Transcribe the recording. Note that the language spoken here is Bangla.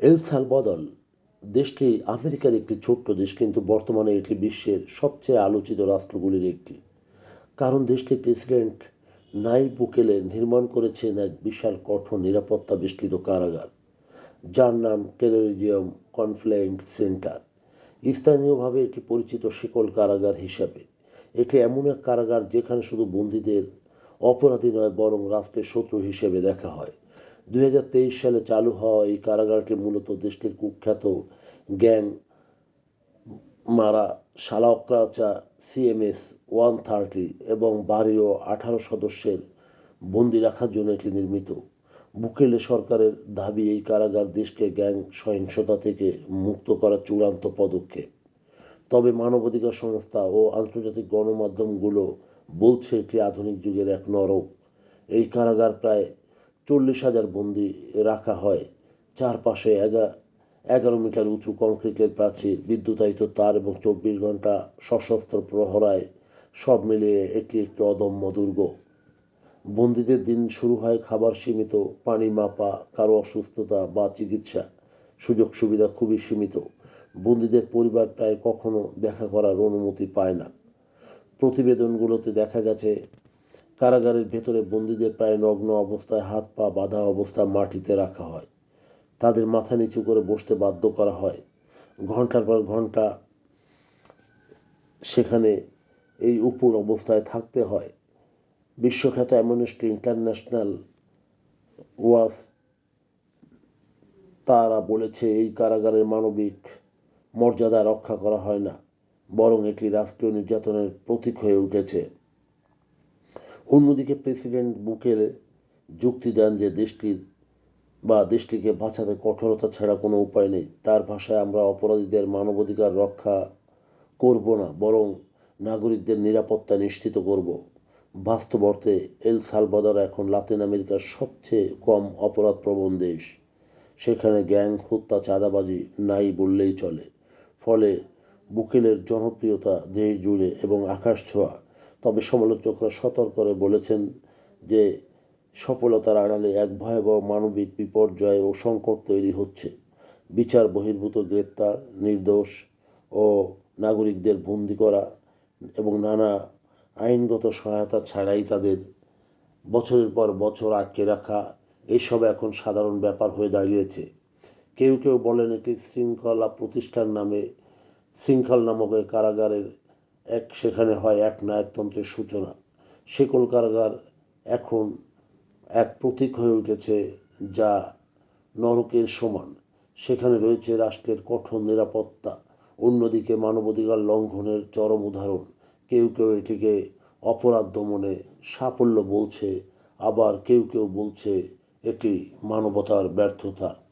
এল সালভাদর দেশটি আমেরিকার একটি ছোট্ট দেশ, কিন্তু বর্তমানে এটি বিশ্বের সবচেয়ে আলোচিত রাষ্ট্রগুলির একটি। কারণ দেশটির প্রেসিডেন্ট নাইব বুকেলে নির্মাণ করেছেন এক বিশাল কঠোর নিরাপত্তা বেষ্টিত কারাগার, যার নাম টেরোরিজিয়াম কনফ্লেন্ট সেন্টার। স্থানীয়ভাবে এটি পরিচিত শিকল কারাগার হিসাবে। এটি এমন এক কারাগার যেখানে শুধু বন্দীদের অপরাধী নয়, বরং রাষ্ট্রের শত্রু হিসেবে দেখা হয়। দুই হাজার তেইশ সালে চালু হওয়া এই কারাগারটি মূলত দেশটির কুখ্যাত গ্যাং মারা শালাক্রাচা সিএমএস ওয়ান থার্টি এবং বাড়িও আঠারো সদস্যের বন্দি রাখার জন্য এটি নির্মিত। বুকেলে সরকারের দাবি, এই কারাগার দেশকে গ্যাং সহিংসতা থেকে মুক্ত করার চূড়ান্ত পদক্ষেপ। তবে মানবাধিকার সংস্থা ও আন্তর্জাতিক গণমাধ্যমগুলো বলছে, এটি আধুনিক যুগের এক নরক। এই কারাগার প্রায় চল্লিশ হাজার বন্দি রাখা হয়। চারপাশে এগা এগারো মিটার উঁচু কংক্রিটের প্রাচীর, বিদ্যুতায়িত তার এবং চব্বিশ ঘণ্টা সশস্ত্র প্রহরায় সব মিলিয়ে এটি একটি অদম্য দুর্গ। বন্দীদের দিন শুরু হয় খাবার সীমিত, পানি মাপা, কারও অসুস্থতা বা চিকিৎসা। সুযোগ সুবিধা খুবই সীমিত। বন্দীদের পরিবার প্রায় কখনো দেখা করার অনুমতি পায় না। প্রতিবেদনগুলোতে দেখা গেছে কারাগারের ভেতরে বন্দীদের প্রায় নগ্ন অবস্থায় হাত পা বাঁধা অবস্থায় মাটিতে রাখা হয়। তাদের মাথা নিচু করে বসতে বাধ্য করা হয়। ঘণ্টার পর ঘণ্টা সেখানে এই উপর অবস্থায় থাকতে হয়। বিশ্বখ্যাত অ্যামনেস্টি ইন্টারন্যাশনাল ওয়াস তারা বলেছে, এই কারাগারের মানবিক মর্যাদা রক্ষা করা হয় না, বরং এটি রাষ্ট্রীয় নির্যাতনের প্রতীক হয়ে উঠেছে। অন্যদিকে প্রেসিডেন্ট বুকেলে যুক্তি দেন যে দেশটির বা দেশটিকে বাঁচাতে কঠোরতা ছাড়া কোনো উপায় নেই। তার ভাষায় আমরা অপরাধীদের মানবাধিকার রক্ষা করব না, বরং নাগরিকদের নিরাপত্তা নিশ্চিত করব। বাস্তব অর্থে এল সালভাদর এখন লাতিন আমেরিকার সবচেয়ে কম অপরাধপ্রবণ দেশ। সেখানে গ্যাং, হত্যা, চাঁদাবাজি নাই বললেই চলে। ফলে বুকেলের জনপ্রিয়তা দেশ জুড়ে এবং আকাশ ছোঁয়া। তবে সমালোচকরা সতর্ক করে বলেছেন যে সফলতার আড়ালে এক ভয়াবহ মানবিক বিপর্যয় ও সংকট তৈরি হচ্ছে। বিচার, বহির্ভূত গ্রেপ্তার, নির্দোষ ও নাগরিকদের বন্দি করা এবং নানা আইনগত সহায়তা ছাড়াই তাদের বছরের পর বছর আটকে রাখা, এসব এখন সাধারণ ব্যাপার হয়ে দাঁড়িয়েছে। কেউ কেউ বলেন এটি শৃঙ্খলা প্রতিষ্ঠান নামে, শৃঙ্খল নামক কারাগারের এক সেখানে হয় এক নায়কতন্ত্রের সূচনা। সেকল কারাগার এখন এক প্রতীক হয়ে উঠেছে যা নরকের সমান। সেখানে রয়েছে রাষ্ট্রের কঠোর নিরাপত্তা, অন্যদিকে মানবাধিকার লঙ্ঘনের চরম উদাহরণ। কেউ কেউ এটিকে অপরাধ দমনে সাফল্য বলছে, আবার কেউ কেউ বলছে এটি মানবতার ব্যর্থতা।